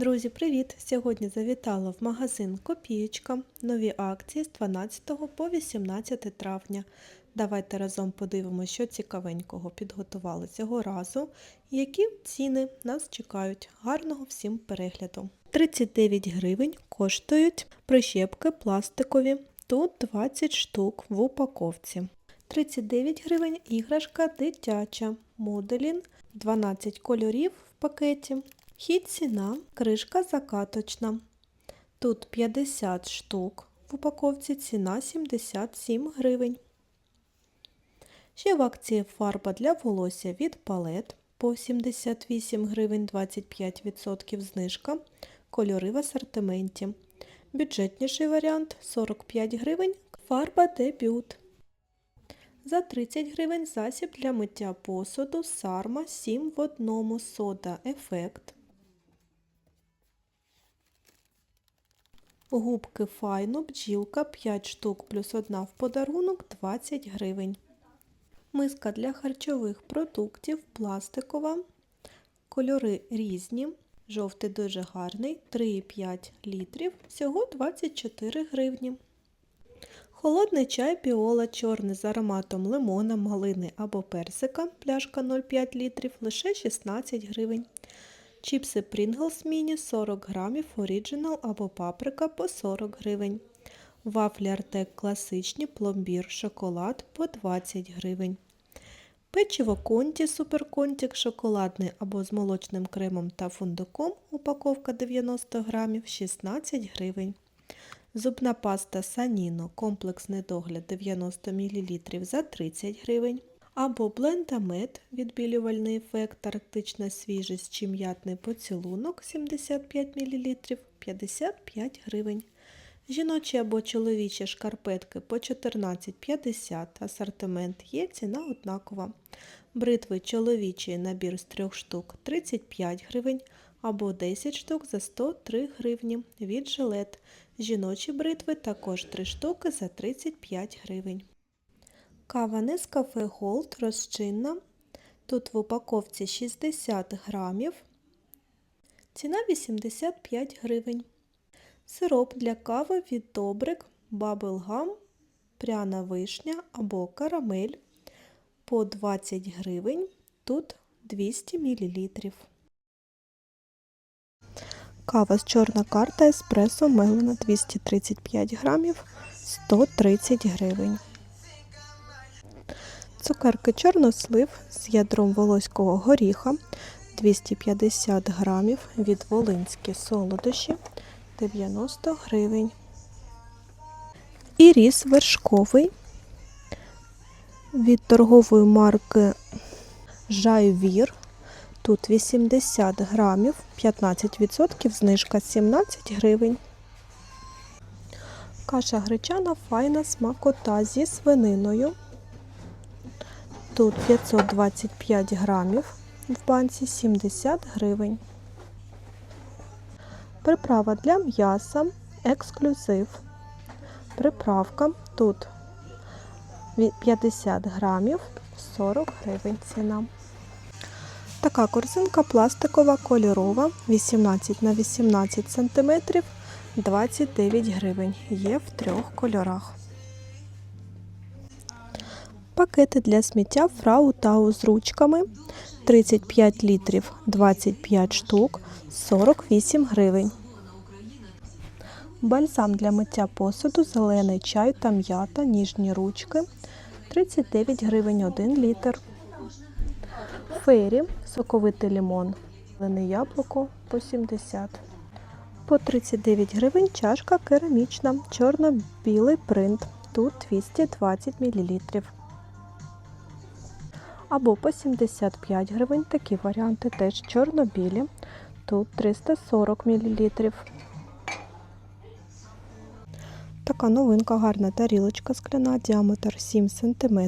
Друзі, привіт! Сьогодні завітала в магазин Копієчка. Нові акції з 12 по 18 травня. Давайте разом подивимося, що цікавенького підготували цього разу, які ціни нас чекають. Гарного всім перегляду! 39 гривень коштують прищепки пластикові. Тут 20 штук в упаковці. 39 гривень іграшка дитяча. Моделін 12 кольорів в пакеті. Хід ціна, кришка закаточна. Тут 50 штук в упаковці, ціна 77 гривень. Ще в акції фарба для волосся від палет по 78 гривень 25% знижка. Кольори в асортименті. Бюджетніший варіант 45 гривень фарба дебют. За 30 гривень засіб для миття посуду Сарма 7 в одному сода ефект. Губки файно, бджілка 5 штук плюс 1 в подарунок 20 гривень. Миска для харчових продуктів пластикова. Кольори різні. Жовтий дуже гарний 3,5 літрів, всього 24 гривні. Холодний чай піола чорний з ароматом лимона, малини або персика, пляшка 0,5 літрів, лише 16 гривень. Чіпси Pringles Mini 40 грамів, Original або паприка по 40 гривень. Вафлі Артек класичні, пломбір, шоколад по 20 гривень. Печиво Конті Суперконтік шоколадний або з молочним кремом та фундуком, упаковка 90 грамів, 16 гривень. Зубна паста Саніно, комплексний догляд 90 мл за 30 гривень. Або блендамет, відбілювальний ефект, арктична свіжість чи м'ятний поцілунок 75 мл 55 гривень. Жіночі або чоловічі шкарпетки по 14,50 асортимент є, ціна однакова. Бритви чоловічий набір з 3 штук 35 гривень або 10 штук за 103 гривні від жилет. Жіночі бритви також 3 штуки за 35 гривень. Кава Нескафе Голд розчинна. Тут в упаковці 60 грамів. Ціна 85 гривень. Сироп для кави від Добрик, Баблгам, пряна вишня або карамель по 20 гривень. Тут 200 мл. Кава з чорна карта еспресо мелена 235 грамів 130 гривень. Цукерки чорнослив з ядром волоського горіха 250 грамів від Волинські солодощі 90 гривень. І ріс вершковий від торгової марки Жайвір. Тут 80 грамів, 15% знижка 17 гривень. Каша гречана файна смакота зі свининою. Тут 525 грамів, в банці 70 гривень. Приправа для м'яса, ексклюзив. Приправка тут 50 грамів, 40 гривень ціна. Така корзинка пластикова кольорова 18 на 18 см 29 гривень. Є в трьох кольорах. Пакети для сміття Фрау Тау з ручками 35 літрів 25 штук 48 гривень. Бальзам для миття посуду, зелений чай та м'ята, ніжні ручки 39 гривень 1 літр. Фері, соковитий лимон, зелене яблуко по 70. По 39 гривень чашка керамічна, чорно-білий принт. Тут 220 мл. Або по 75 гривень такі варіанти теж чорно-білі. Тут 340 мл. Така новинка, гарна тарілочка скляна, діаметр 7 см.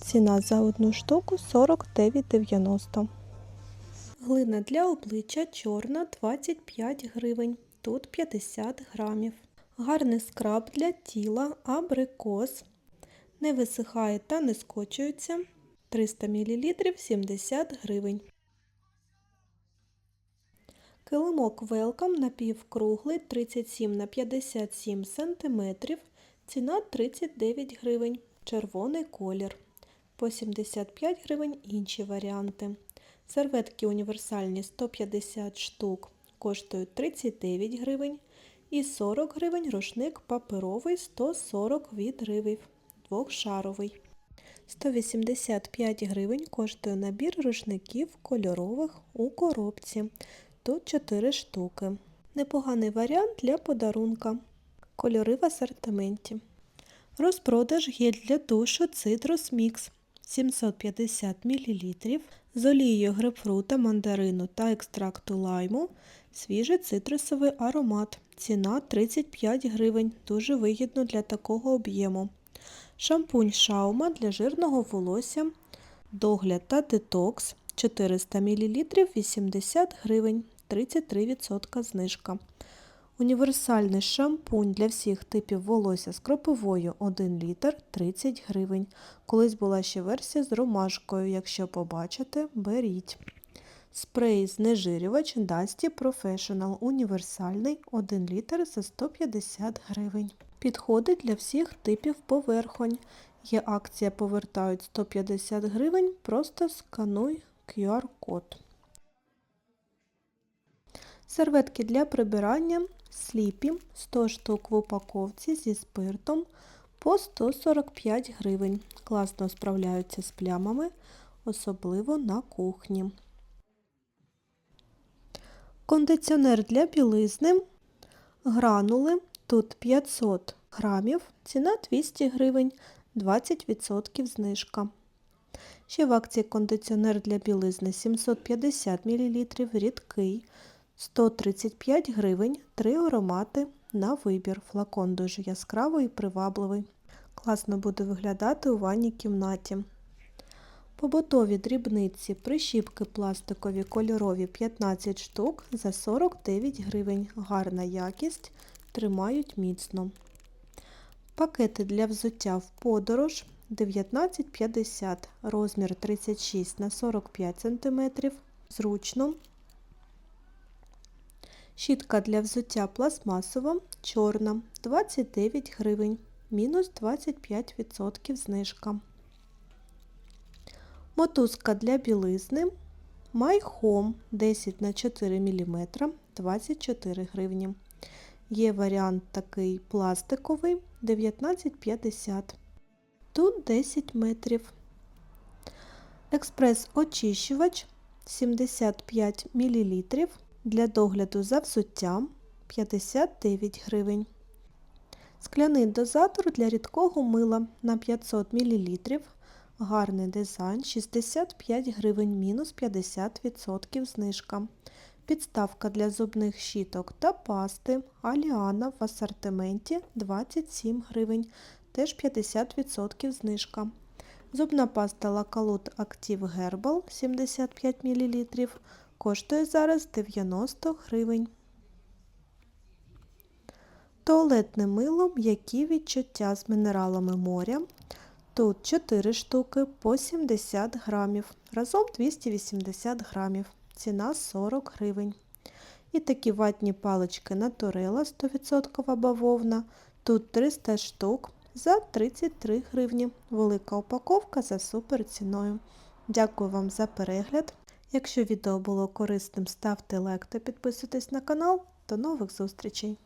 Ціна за одну штуку 49,90. Глина для обличчя чорна 25 гривень. Тут 50 грамів. Гарний скраб для тіла абрикос. Не висихає та не скочується. 300 мл 70 гривень. Килимок Welcome напівкруглий 37 на 57 см. Ціна 39 гривень. Червоний колір. По 75 гривень інші варіанти. Серветки універсальні 150 штук коштують 39 гривень. І 40 гривень рушник паперовий 140 відривів. Двохшаровий. 185 гривень коштує набір рушників кольорових у коробці. Тут 4 штуки. Непоганий варіант для подарунка. Кольори в асортименті. Розпродаж гель для душу Citrus Mix 750 мл з олією грейпфрута, мандарину та екстракту лайму. Свіжий цитрусовий аромат. Ціна 35 гривень. Дуже вигідно для такого об'єму. Шампунь Шаума для жирного волосся. Догляд та детокс 400 мл 80 гривень. 33% знижка. Універсальний шампунь для всіх типів волосся з кропивою 1 літр 30 гривень. Колись була ще версія з ромашкою. Якщо побачите, беріть. Спрей знежирювач Dusty Professional універсальний 1 літр за 150 гривень. Підходить для всіх типів поверхонь. Є акція повертають 150 гривень, просто скануй QR-код. Серветки для прибирання сліпі 100 штук в упаковці зі спиртом по 145 гривень. Класно справляються з плямами, особливо на кухні. Кондиціонер для білизни. Гранули. Тут 500 грамів, ціна 200 гривень, 20% знижка. Ще в акції кондиціонер для білизни 750 мл, рідкий, 135 гривень, 3 аромати на вибір. Флакон дуже яскравий і привабливий. Класно буде виглядати у ванній кімнаті. Побутові дрібниці, прищіпки пластикові кольорові 15 штук за 49 гривень. Гарна якість, тримають міцно. Пакети для взуття в подорож 19,50, розмір 36 на 45 см. Зручно. Щітка для взуття пластмасова, чорна, 29 гривень, мінус 25% знижка. Мотузка для білизни Home 10 на 4 мм 24 гривні. Є варіант такий пластиковий 19,50. Тут 10 метрів. Експрес-очищувач 75 мл для догляду за взуттям 59 гривень. Скляний дозатор для рідкого мила на 500 мл. Гарний дизайн 65 гривень мінус 50% знижка. Підставка для зубних щіток та пасти Аліана в асортименті 27 гривень, теж 50% знижка. Зубна паста Лакалут Актив Гербал 75 мл коштує зараз 90 гривень. Туалетне мило м'які відчуття з мінералами моря. Тут 4 штуки по 70 грамів, разом 280 грамів, ціна 40 гривень. І такі ватні палички Натурела 100% бавовна. Тут 300 штук за 33 гривні. Велика упаковка за супер ціною. Дякую вам за перегляд. Якщо відео було корисним, ставте лайк та підписуйтесь на канал. До нових зустрічей!